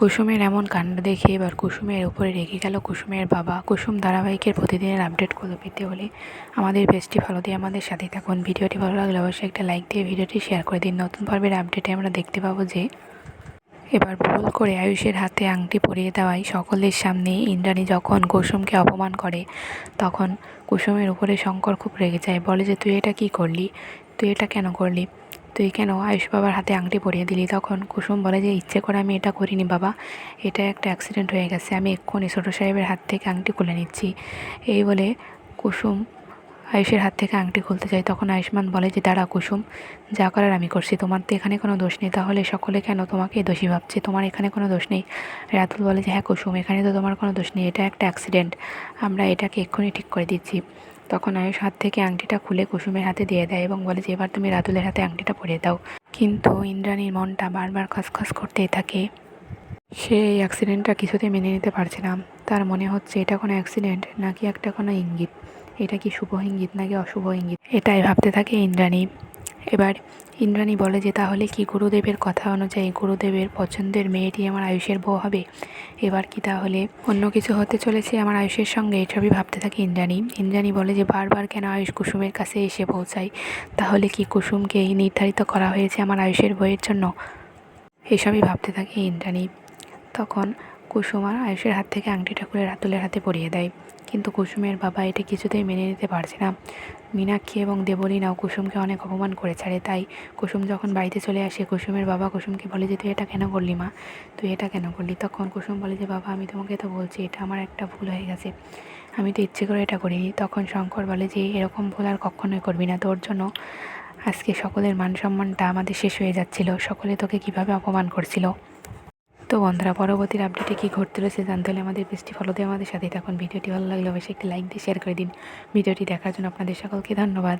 কুসুমের এমন কাণ্ড দেখে এবার কুসুমের উপরে রেগে গেল কুসুমের বাবা। কুসুম ধারাবাহিকের প্রতিদিনের আপডেটগুলো পেতে হলে আমাদের পেজটি ভালো দিয়ে আমাদের সাথে থাকুন। ভিডিওটি ভালো লাগলে অবশ্যই একটা লাইক দিয়ে ভিডিওটি শেয়ার করে দিন। নতুন পর্বের আপডেটে আমরা দেখতে পাবো যে, এবার ভুল করে আয়ুষের হাতে আংটি পরিয়ে দেওয়ায় সকলের সামনে ইন্দ্রাণী যখন কুসুমকে অপমান করে, তখন কুসুমের উপরে শঙ্কর খুব রেগে যায়। বলে যে, তুই এটা কি করলি? তুই এটা কেন করলি? তুই কেন আয়ুষ বাবার হাতে আংটি পরিয়ে দিলি? তখন কুসুম বলে যে, ইচ্ছে করে আমি এটা করিনি বাবা। এটা একটা অ্যাক্সিডেন্ট হয়ে গেছে। আমি এক্ষুনি ছোটো সাহেবের হাত থেকে আংটি খুলে নিচ্ছি। এই বলে কুসুম আয়ুষের হাত থেকে আংটি খুলতে যায়। তখন আয়ুষ্মান বলে যে দাঁড়া কুসুম, যা করার আমি করছি। তোমার তো এখানে কোনো দোষ নেই। তাহলে সকলে কেন তোমাকে দোষী ভাবছে? তোমার এখানে কোনো দোষ নেই। রাতুল বলে যে হ্যাঁ কুসুম, এখানে তো তোমার কোনো দোষ নেই। এটা একটা অ্যাক্সিডেন্ট আমরা এটাকে এক্ষুনি ঠিক করে দিচ্ছি। তখন আয়ুষ হাত থেকে আংটিটা খুলে কুসুমের হাতে দিয়ে দেয় এবং বলে, যে এবার তুমি রাতুলের হাতে আংটিটা পরে দাও। কিন্তু ইন্দ্রাণীর মনটা বারবার খসখস করতেই থাকে। সে এই অ্যাক্সিডেন্টটা কিছুতে মেনে নিতে পারছে না। তার মনে হচ্ছে, এটা কোনো অ্যাক্সিডেন্ট নাকি একটা কোনো ইঙ্গিত? এটা কি শুভ ইঙ্গিত নাকি অশুভ ইঙ্গিত? এটাই ভাবতে থাকে ইন্দ্রাণী। এবার ইন্দ্রাণী বলে যে, তাহলে কি গুরুদেবের কথা অনুযায়ী গুরুদেবের পছন্দের মেয়েটি আমার আয়ুষের বউ হবে? এবার কি তাহলে অন্য কিছু হতে চলেছে আমার আয়ুষের সঙ্গে? এসবই ভাবতে থাকে ইন্দ্রাণী। ইন্দ্রাণী বলে যে, বারবার কেন আয়ুষ কুসুমের কাছে এসে পৌঁছায়? তাহলে কি কুসুমকে নির্ধারিত করা হয়েছে আমার আয়ুষের বইয়ের জন্য? এসবই ভাবতে থাকে ইন্দ্রাণী। তখন কুসুম আর আয়ুষের হাত থেকে আংটিটা খুলে রাতুলের হাতে পরিয়ে দেয়। কিন্তু কুসুমের বাবা এটা কিছুতেই মেনে নিতে পারছে না। মীনাক্ষী এবং দেবলীনাও কুসুমকে অনেক অপমান করে ছাড়ে। তাই কুসুম যখন বাড়িতে চলে আসে, কুসুমের বাবা কুসুমকে বলে যে, তুই এটা কেন করলি মা? তুই এটা কেন করলি? তখন কুসুম বলে যে, বাবা, আমি তোমাকে তো বলছি, এটা আমার একটা ভুল হয়ে গেছে। আমি তো ইচ্ছে করে এটা করিনি। তখন শঙ্কর বলে যে, এরকম ভুল আর কখনোই করবি না। তোর জন্য আজকে সকলের মান সম্মানটা আমাদের শেষ হয়ে যাচ্ছিল। সকলে তোকে কীভাবে অপমান করছিল? তো বন্ধুরা, পরবর্তীর আপডেটে কী ঘটতে রয়েছে জানতে হলে আমাদের পেজটি ফলো দিয়ে আমাদের সাথেই থাকুন। ভিডিওটি ভালো লাগলে অবশ্যই একটি লাইক দিয়ে শেয়ার করে দিন। ভিডিওটি দেখার জন্য আপনাদের সকলকে ধন্যবাদ।